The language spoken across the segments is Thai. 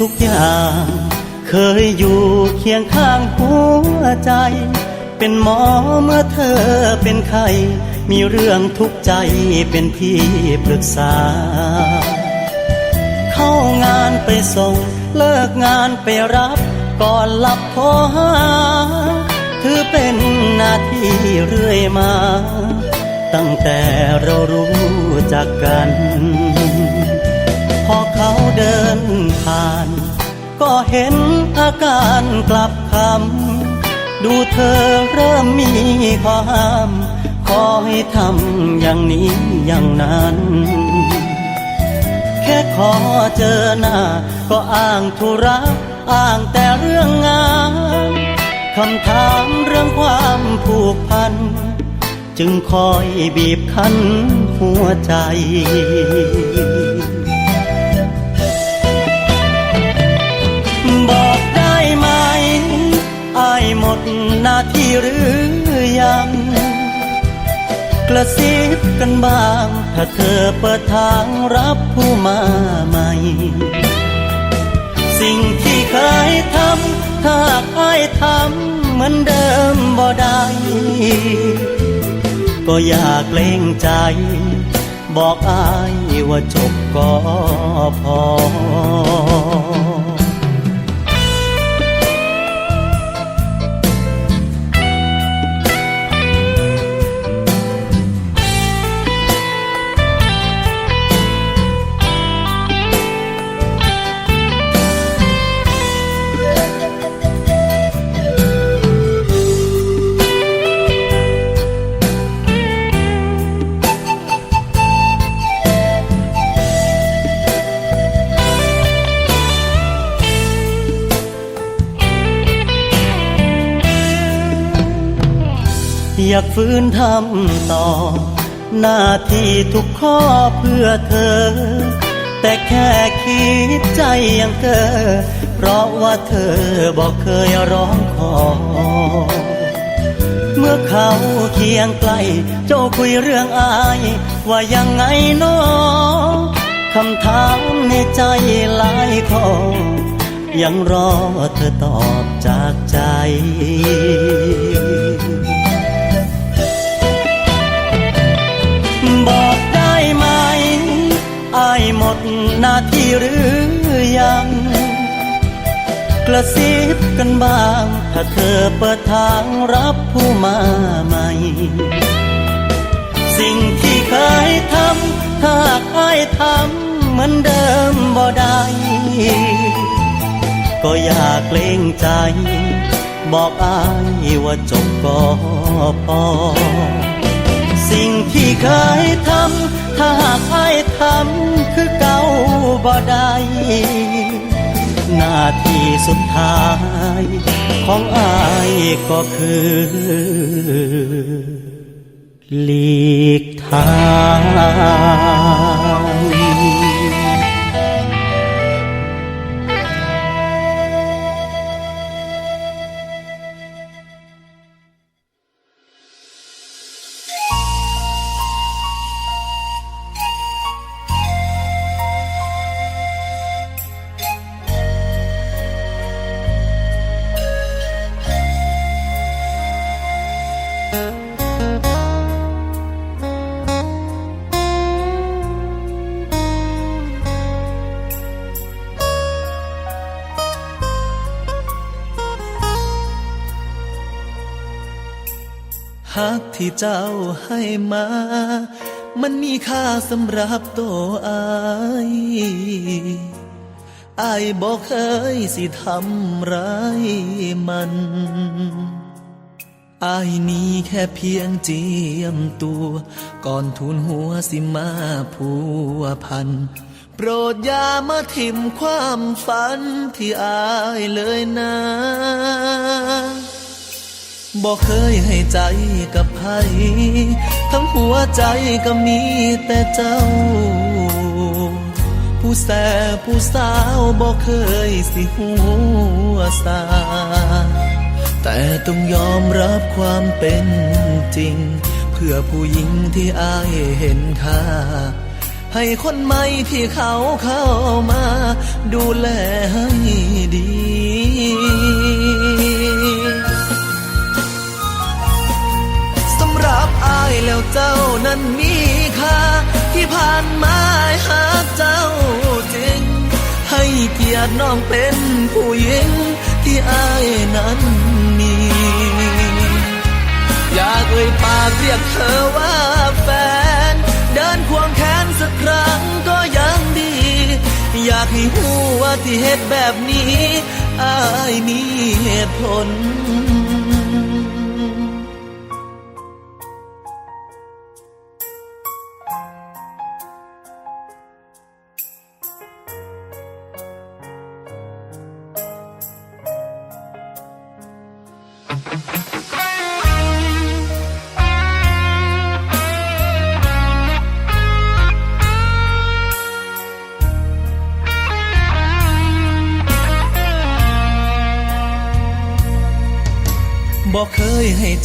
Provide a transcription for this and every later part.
ทุกอย่าง เคยอยู่เคียงข้างหัวใจ เป็นหมอเมื่อเธอเป็นไข้มีเรื่องทุกข์ใจเป็นพี่ปรึกษา เข้างานไปส่ง เลิกงานไปรับ ก่อนหลับโทรหาคือเป็นหน้าที่เรื่อยมา ตั้งแต่เรารู้จักกัน เดินผ่าน ก็เห็นอาการกลับคำดูเธอเริ่มมีข้อห้าม ขอให้ทำอย่างนี้อย่างนั้น แค่ขอเจอหน้า ก็อ้างธุระอ้างแต่เรื่องงานคำถามเรื่องความผูกพัน จึงคอยบีบคั้นหัวใจ ดหน้าที่หรือยัง กระซิบกันบ้าง ถ้าเธอเปิดทางรับผู้มาใหม่ สิ่งที่เคยทำถ้าอายทำเหมือนเดิมบ่ได้ก็อยากเกรงใจ บอกอายว่าจบก็พอ ยากฟื้นทำต่อ หน้าที่ทุกข้อเพื่อเธอ แต่แค่คิดใจยังเกอเพราะว่าเธอบอกเคยร้องขอ เมื่อเขาเคียงใกล้เจ้าคุยเรื่องอาย ว่ายังไงน้อคำถามในใจหลายข้อยังรอเธอตอบจากใจ ระซิบกันบ้าง ถ้าเธอเปิดทางรับผู้มาใหม่ สิ่งที่เคยทำถ้าอายทำเหมือนเดิมบ่ได้ ก็อยากเกรงใจ บอกอายว่าจบก็พอ สิ่งที่เคยทำถ้าหากใครทำคือเก่าบ่ได้ หน้าที่สุดท้าย ของอายก็คือหลีกทาง ฮักที่เจ้าให้มา มันมีค่าสำหรับตัวอายอายบอกเคยสิทำร้ายมัน อายนี้แค่เพียงเจียมตัว ก่อนทุนหัวสิมาผัวพัน โปรดอย่ามาทิมความฝันที่อายเลยนะบอกเคยให้ใจกับใครทั้งหัวใจก็มีแต่เจ้า ผู้แสผู้สาวบอกเคยสิหัวสา แต่ต้องยอมรับความเป็นจริง เพื่อผู้หญิงที่อายเห็นค่า ให้คนใหม่ที่เขาเข้ามา ดูแลให้ดีสำหรับอายแล้วเจ้านั้นมีค่าที่ผ่านมาหาเจ้าจริง ให้เกียรติน้องเป็นผู้หญิง ที่อายนั้นมี อยากเอ่ยปากเรียกเธอว่าแฟน เดินควงแขนสักครั้งก็ยังดี อยากให้หูว่าที่เหตุแบบนี้อายมีเหตุผล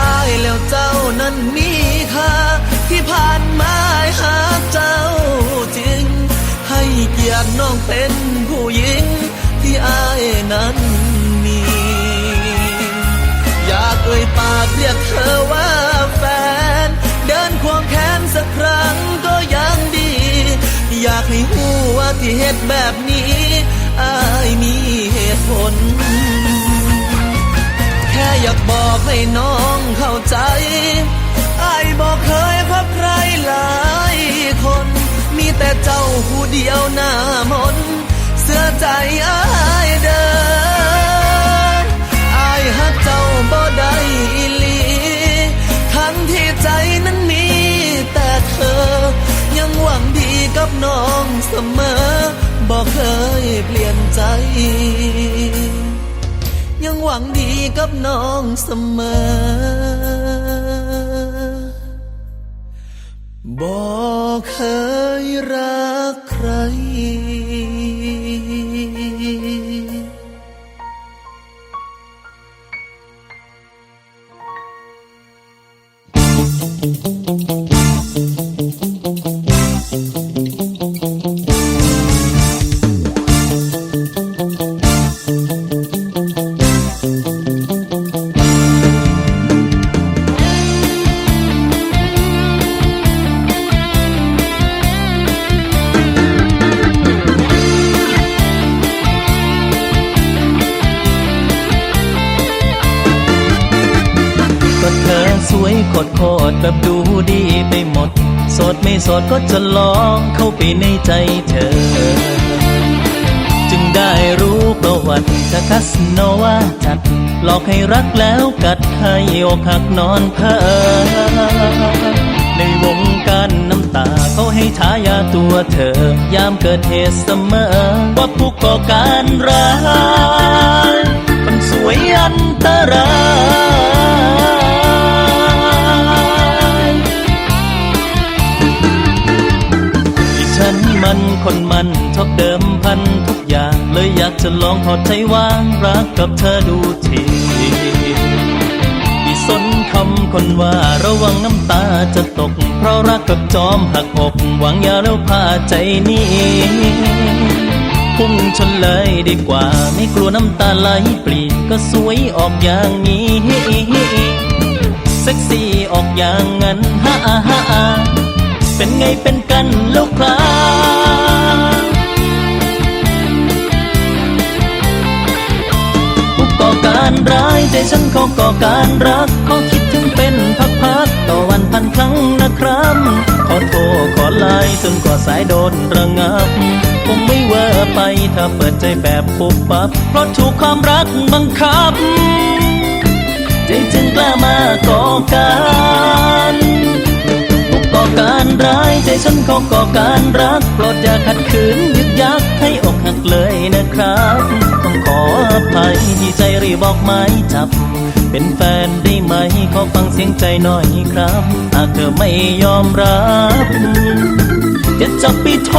อายแล้วเจ้านั้นมีค่าที่ผ่านมาหาเจ้าจริง ให้เกียรติน้องเป็นผู้หญิง ที่อายนั้นมี อยากเอ่ยปากเรียกเธอว่าแฟน เดินควงแขนสักครั้งก็ยังดี อยากให้หูว่าที่เหตุแบบนี้อายมีเหตุผล ค่อยากบอกให้น้องเข้าใจไอ้ายบอกเคยพบใครหลายคน มีแต่เจ้าผู้เดียวหน้ามน เสื้อใจอายเดินอายฮักเจ้าบ่ได้อีหลี ทั้งที่ใจนั้นมีแต่เธอ ยังหวังดีกับน้องเสมอ บอกเคยเปลี่ยนใจ ยังหวังดีกับน้องเสมอ บอกเคยรัก โคตรโคตรแบบดูดีไปหมด สดไม่สดก็จะลองเข้าไปในใจเธอ จึงได้รู้ประวัติจากคัสโนวาจัด หลอกให้รักแล้วกัดให้อกหักนอนเพ้อในวงการน้ำตาเขาให้ฉายาตัวเธอ ยามเกิดเหตุเสมอ ว่าผู้ก่อการร้ายคนสวยอันตราย เลยอยากจะลองถอดใจวางรักกับเธอดูทีที่สนคำคนว่าระวังน้ำตาจะตก เพราะรักกับจอมหักอกหวังอย่าแล้วพาใจหนี้พุ่งชนเลยดีกว่า ไม่กลัวน้ำตาไหลปลีก็สวยออกอย่างนี้เซ็กซี่ออกอย่างนั้นฮ่าฮ่าเป็นไงเป็นกันแลูกคลา ใจฉันเขาก่อการรักเขาคิดถึงเป็นพักๆต่อวันพันครั้งนะครับ ขอโทรขอไลน์จนกว่าสายโดนระงับคงไม่เวอร์ไปถ้าเปิดใจแบบปุบปับ เพราะถูกความรักบังคับ ใจจึงกล้ามาก่อการผู้ก่อกา ร้ายใจฉันเขาก่อการรัก โปรดอย่าขัดขืนยึกยักให้อกหักเลยนะครับต้องขออภัยที่ใจรีบบอกไม้จับ เป็นแฟนได้ไหมขอฟังเสียงใจหน่อยครับหากเธอไม่ยอมรับจะจับไปท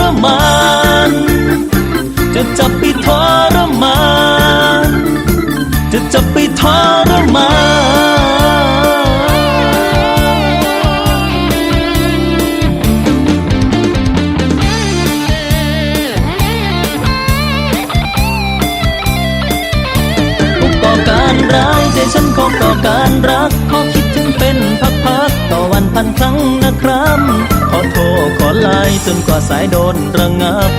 รมานจะจับไปทรมานจะจับไปทรมาน พันครั้งนะครับ ขอโทรขอไลน์จนกว่าสายโดนระงับ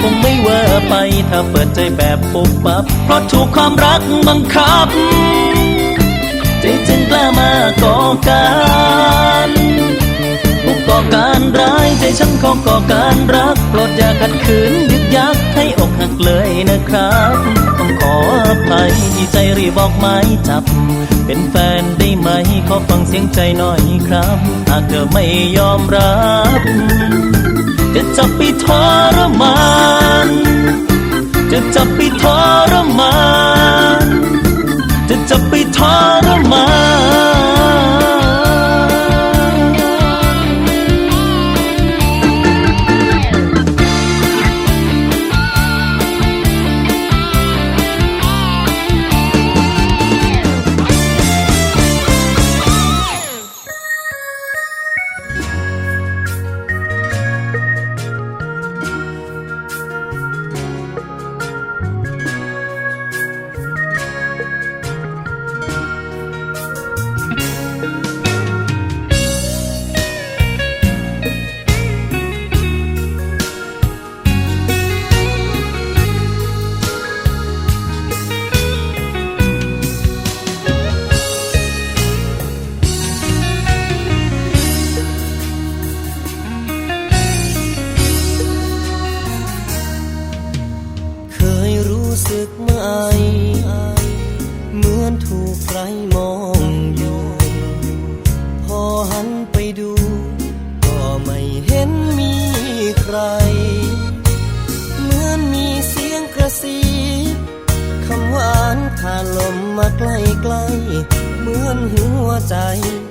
คงไม่เวอร์ไปถ้าเปิดใจแบบปุบปับ เพราะถูกความรักบังคับใจจึงกล้ามาก่อการ ก่อการร้ายใจฉันขอก่อการรักโปรดอย่าขัดขืนยึกยักให้อกหักเลยนะครับต้องขออภัยที่ใจรีบบอกไม้จับ เป็นแฟนได้ไหมขอฟังเสียงใจหน่อยครับหากเธอไม่ยอมรับจะจับไปทรมานจะจับไปทรมานจะจับไปทรมาน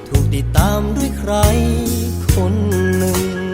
ถูกติดตามด้วยใครคนหนึ่ง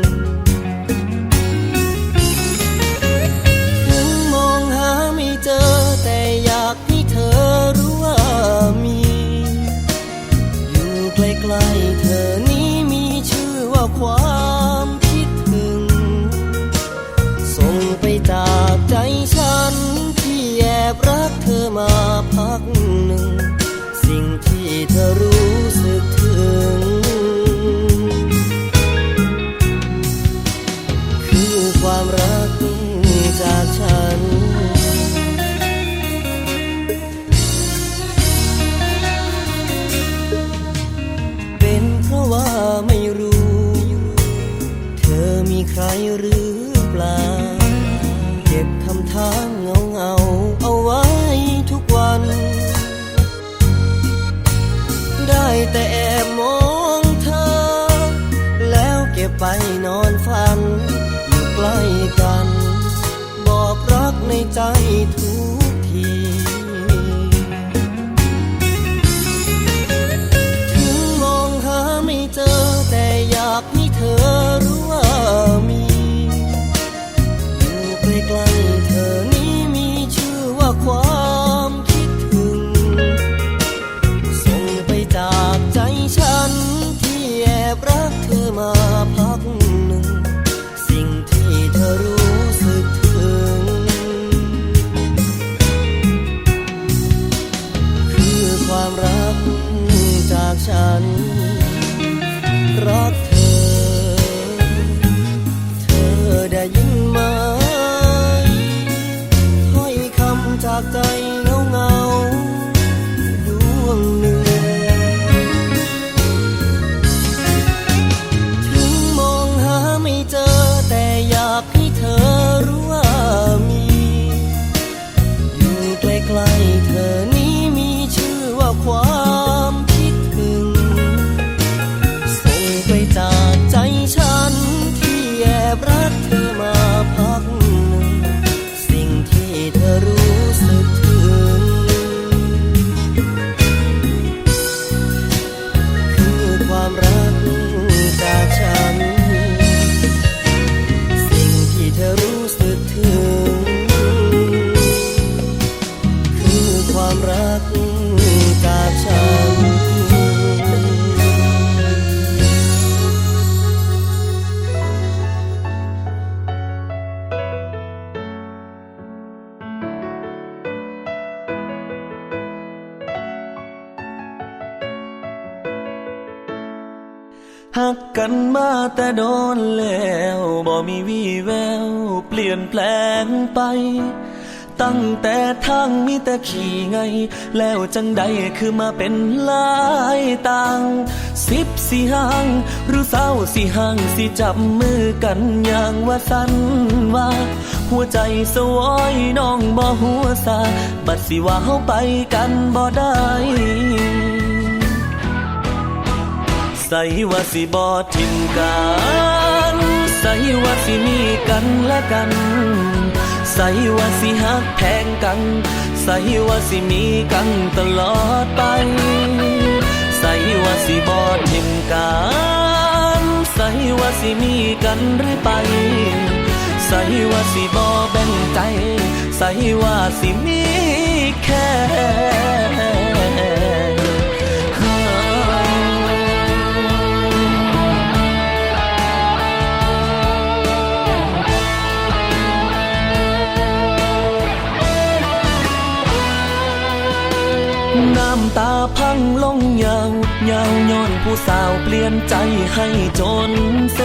ความรักจากฉัน ไป ตั้งแต่ทางมีแต่ขี่ไง แล้วจังใดคือมาเป็นลายต่างสิบสี่ห้าง หรือเศร้าสี่ห้างสิจับมือกันอย่างว่าสันว่า หัวใจสวอยน้องบ่หัวซาบัดสิว่าเฮาไปกันบ่ได้ใส่ว่าสิบอทิมกัน ใส่ว่าสิมีกันและกัน ใส่ว่าสิหักแพงกัน ใส่ว่าสิมีกันตลอดไป ใส่ว่าสิบอดทิมกันใส่ว่าสิมีกันหรือไป ใส่ว่าสิบอแบ่งใจ ใส่ว่าสิมีแค่ ยาวย้อนผู้สาวเปลี่ยนใจให้จนเซ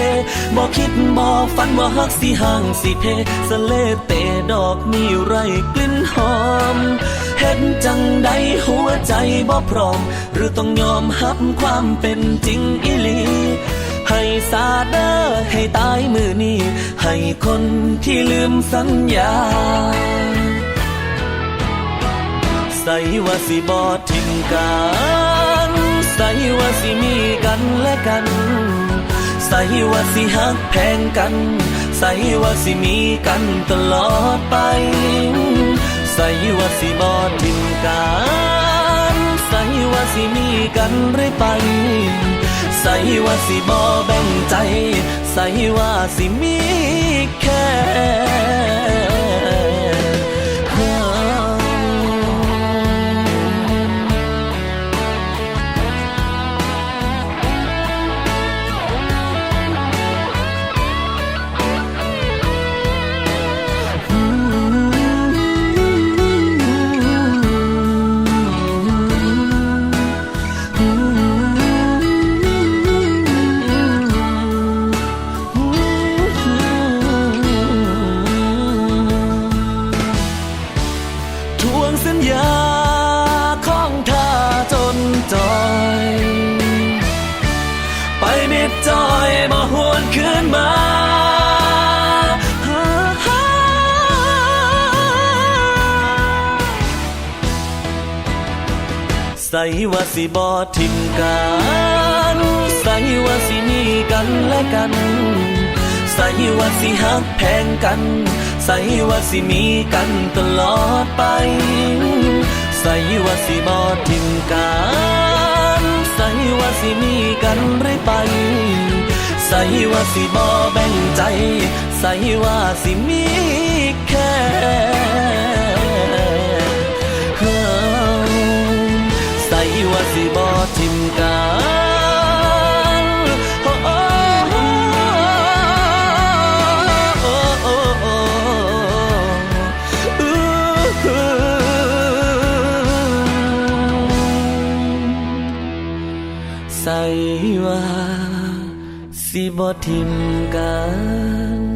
บอกคิดบอกฝันว่าฮักสิห่างสิเพสเลเตดอกมีไรกลิ่นหอม เห็นจังใดหัวใจบ่พร้อม หรือต้องยอมหับความเป็นจริงอีหลีให้สาเดอให้ตายมือนี้ ให้คนที่ลืมสัญญา ใส่ว่าสิบอทิมกัน ว่าสิมีกันและกัน ใส่ว่าสิหักแพงกัน ใส่ว่าสิมีกันตลอดไป ใส่ว่าสิบอทิมกันใส่ว่าสิมีกันเรื่อยไป ใส่ว่าสิบอแบ่งใจ ใส่ว่าสิมีแค่ มาหวนคืนมาใส่ว่าสิบอทิมกันใส่ว่าสิมีกันและกันใส่ว่าสิหักแพงกันใส่ว่าสิมีกันตลอดไปใส่ว่าสิบอทิมกันใส่ว่าสิมีกันเรื่อยไป ใส่ว่าสิบอแบ่งใจ ใส่ว่าสิมีแค่ใส่ว่าสิบอทิมกัน บ่ทิมกัน